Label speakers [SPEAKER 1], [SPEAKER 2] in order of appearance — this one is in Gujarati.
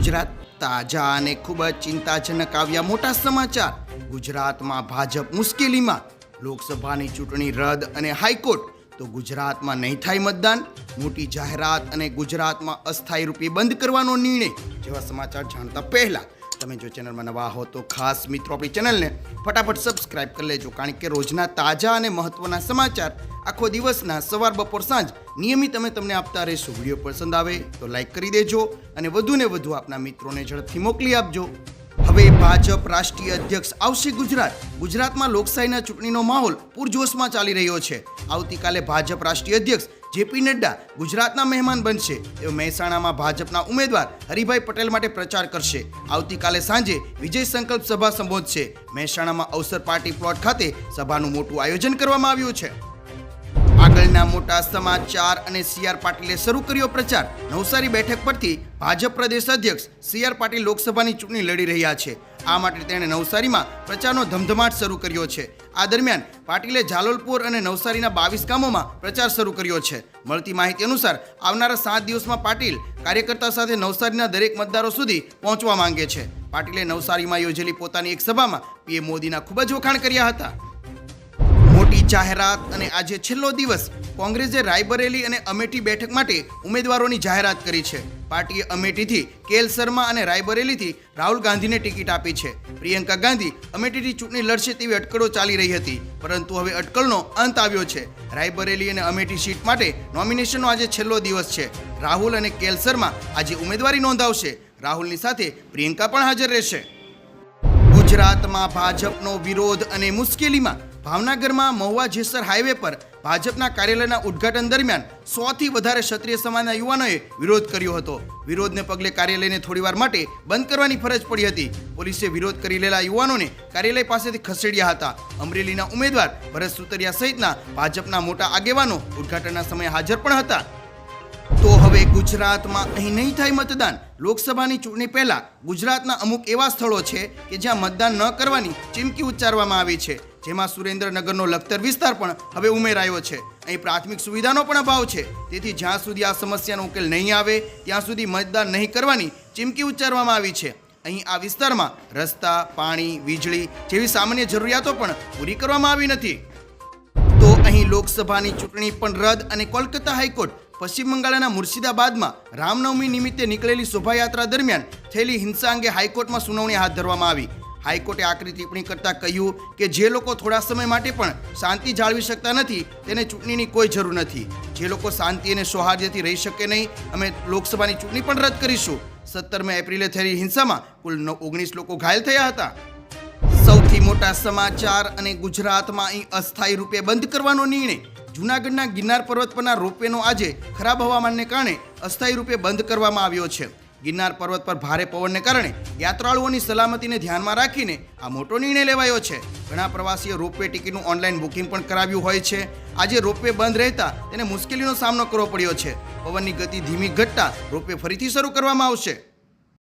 [SPEAKER 1] ગુજરાત તાજા અને ખૂબ જ ચિંતાજનક આવ્યા મોટા સમાચાર. ગુજરાતમાં ભાજપ મુશ્કેલીમાં. લોકસભાની ચૂંટણી રદ અને હાઈકોર્ટ. તો ગુજરાતમાં નહીં થાય મતદાન? મોટી જાહેરાત અને ગુજરાતમાં અસ્થાયી રૂપે બંધ કરવાનો નિર્ણય. જેવા સમાચાર જાણતા પહેલા તમે જો ચેનલમાં નવા હો તો ખાસ મિત્રો આપણી ચેનલને ફટાફટ સબસ્ક્રાઇબ કરી લેજો, કારણ કે રોજના તાજા અને મહત્વના સમાચાર આખો દિવસના સવાર બપોર સાંજ નિયમિત અમે તમને આપતા રહીશું. વીડિયો પસંદ આવે તો લાઇક કરી દેજો અને વધુને વધુ આપના મિત્રોને ઝડપથી મોકલી આપજો. હવે ભાજપ રાષ્ટ્રીય અધ્યક્ષ આવશે ગુજરાત. ગુજરાતમાં લોકશાહીના ચૂંટણીનો માહોલ પૂરજોશમાં ચાલી રહ્યો છે. આવતીકાલે ભાજપ રાષ્ટ્રીય અધ્યક્ષ જેપી નડ્ડા ગુજરાતના મહેમાન બનશે. તેઓ મહેસાણામાં ભાજપના ઉમેદવાર હરિભાઈ પટેલ માટે પ્રચાર કરશે. આવતીકાલે સાંજે વિજય સંકલ્પ સભા સંબોધશે. મહેસાણામાં અવસર પાર્ટી પ્લોટ ખાતે સભાનું મોટું આયોજન કરવામાં આવ્યું છે. આગળના મોટા સમાચાર અને સી આર પાટીલે શરૂ કર્યો પ્રચાર. નવસારી બેઠક પરથી ભાજપ પ્રદેશ અધ્યક્ષ સી આર પાટીલ લોકસભાની ચૂંટણી લડી રહ્યા છે. આ માટે તેણે નવસારીમાં પ્રચારનો ધમધમાટ શરૂ કર્યો છે. આ દરમિયાન પાટીલે જાલોલપુર અને નવસારીના બાવીસ ગામોમાં પ્રચાર શરૂ કર્યો છે. મળતી માહિતી અનુસાર આવનારા સાત દિવસમાં પાટીલ કાર્યકર્તા સાથે નવસારીના દરેક મતદારો સુધી પહોંચવા માંગે છે. પાટીલે નવસારીમાં યોજેલી પોતાની એક સભામાં પીએમ મોદીના ખૂબ જ વખાણ કર્યા હતા. મોટી જાહેરાત અને આજે છેલ્લો દિવસ કોંગ્રેસે રાયબરેલી અને અમેઠી બેઠક માટે ઉમેદવારોની જાહેરાત કરી છે. પાર્ટીએ અમેઠીથી કેએલ શર્મા અને રાયબરેલીથી રાહુલ ગાંધીને ટિકિટ આપી છે. પ્રિયંકા ગાંધી અમેઠીથી ચૂંટણી લડશે તેવી અટકળો ચાલી રહી હતી, પરંતુ હવે અટકળનો અંત આવ્યો છે. રાયબરેલી અને અમેઠી સીટ માટે નોમિનેશનનો આજે છેલ્લો દિવસ છે. રાહુલ અને કેએલ શર્મા આજે ઉમેદવારી નોંધાવશે. રાહુલની સાથે પ્રિયંકા પણ હાજર રહેશે. ગુજરાતમાં ભાજપનો વિરોધ અને મુશ્કેલીમાં ભાવનગરમાં મહુવા જેસર હાઈવે પર ભાજપના કાર્યાલયના ઉદ્ઘાટન દરમિયાન સોથી વધારે ક્ષત્રિય સમાજના યુવાનોએ વિરોધ કર્યો હતો. વિરોધને પગલે કાર્યાલયને થોડીવાર માટે બંધ કરવાની ફરજ પડી હતી. પોલીસે વિરોધ કરી લેલા યુવાનોને કાર્યાલય પાસેથી ખસેડ્યા હતા. અમરેલીના ઉમેદવાર ભરત સુતરિયા સહિતના ભાજપના મોટા આગેવાનો ઉદ્ઘાટનના સમયે હાજર પણ હતા. હવે ગુજરાતમાં અહીં નહીં થાય મતદાન. લોકસભાની ચૂંટણી પહેલા ગુજરાતના અમુક એવા સ્થળો છે કે જ્યાં મતદાન ન કરવાની ચીમકી ઉચ્ચારવામાં આવી છે. જેમાં સુરેન્દ્રનગરનો લખતર વિસ્તાર પણ હવે ઉમેરાયો છે. અહીં પ્રાથમિક સુવિધાનો પણ અભાવ છે. તેથી જ્યાં સુધી આ સમસ્યાનો ઉકેલ નહીં આવે, ત્યાં સુધી મતદાન નહીં કરવાની ચીમકી ઉચ્ચારવામાં આવી છે. અહીં આ વિસ્તારમાં રસ્તા, પાણી, વીજળી જેવી સામાન્ય જરૂરિયાતો પણ પૂરી કરવામાં આવી નથી. તો અહીં લોકસભાની ચૂંટણી પણ રદ અને કોલકાતા હાઈકોર્ટ પશ્ચિમ બંગાળના મુર્શિદાબાદમાં રામનવમી નિમિત્તે નીકળેલી શોભાયાત્રા દરમિયાન થયેલી હિંસા અંગે હાઈકોર્ટમાં સુનાવણી હાથ ધરવામાં આવી. હાઈકોર્ટે આકરી ટિપ્પણી કરતાં કહ્યું કે જે લોકો થોડા સમય માટે પણ શાંતિ જાળવી શકતા નથી, તેને ચૂંટણીની કોઈ જરૂર નથી. જે લોકો શાંતિ અને સૌહાર્દથી રહી શકે નહીં, અમે લોકસભાની ચૂંટણી પણ રદ કરીશું. સત્તરમી એપ્રિલે થયેલી હિંસામાં કુલ ઓગણીસ લોકો ઘાયલ થયા હતા. સૌથી મોટા સમાચાર અને ગુજરાતમાં અહીં અસ્થાયી રૂપે બંધ કરવાનો નિર્ણય જૂનાગઢના ગિરનાર પર્વત પરના રોપવેનો આજે ખરાબ હવામાનને કારણે અસ્થાયી રૂપે બંધ કરવામાં આવ્યો છે. ગિરનાર પર્વત પર ભારે પવનને કારણે યાત્રાળુઓની સલામતીને ધ્યાનમાં રાખીને આ મોટો નિર્ણય લેવાયો છે. ઘણા પ્રવાસીઓ રોપવે ટિકિટનું ઓનલાઈન બુકિંગ પણ કરાવ્યું હોય છે. આજે રોપવે બંધ રહેતા તેને મુશ્કેલીનો સામનો કરવો પડ્યો છે. પવનની ગતિ ધીમી ઘટતા રોપવે ફરીથી શરૂ કરવામાં આવશે.